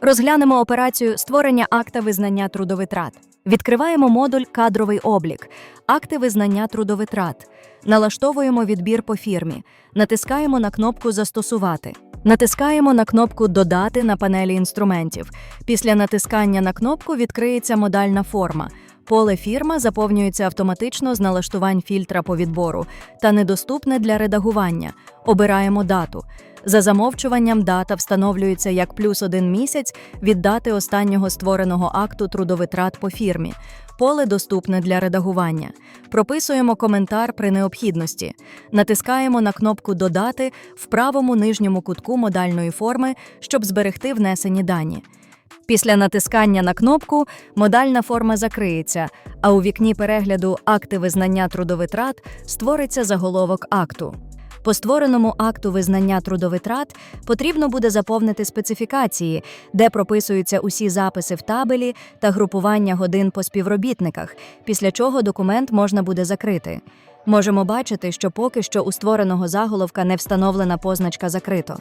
Розглянемо операцію створення акта визнання трудовитрат. Відкриваємо модуль Кадровий облік, акти визнання трудовитрат. Налаштовуємо відбір по фірмі. Натискаємо на кнопку Застосувати. Натискаємо на кнопку Додати на панелі інструментів. Після натискання на кнопку відкриється модальна форма. Поле фірма заповнюється автоматично з налаштувань фільтра по відбору та недоступне для редагування. Обираємо дату. За замовчуванням дата встановлюється як плюс один місяць від дати останнього створеного акту трудовитрат по фірмі. Поле доступне для редагування. Прописуємо коментар при необхідності. Натискаємо на кнопку Додати в правому нижньому кутку модальної форми, щоб зберегти внесені дані. Після натискання на кнопку модальна форма закриється, а у вікні перегляду Акти визнання трудовитрат створиться заголовок акту. По створеному акту визнання трудовитрат потрібно буде заповнити специфікації, де прописуються усі записи в табелі та групування годин по співробітниках, після чого документ можна буде закрити. Можемо бачити, що поки що у створеного заголовка не встановлена позначка закрито.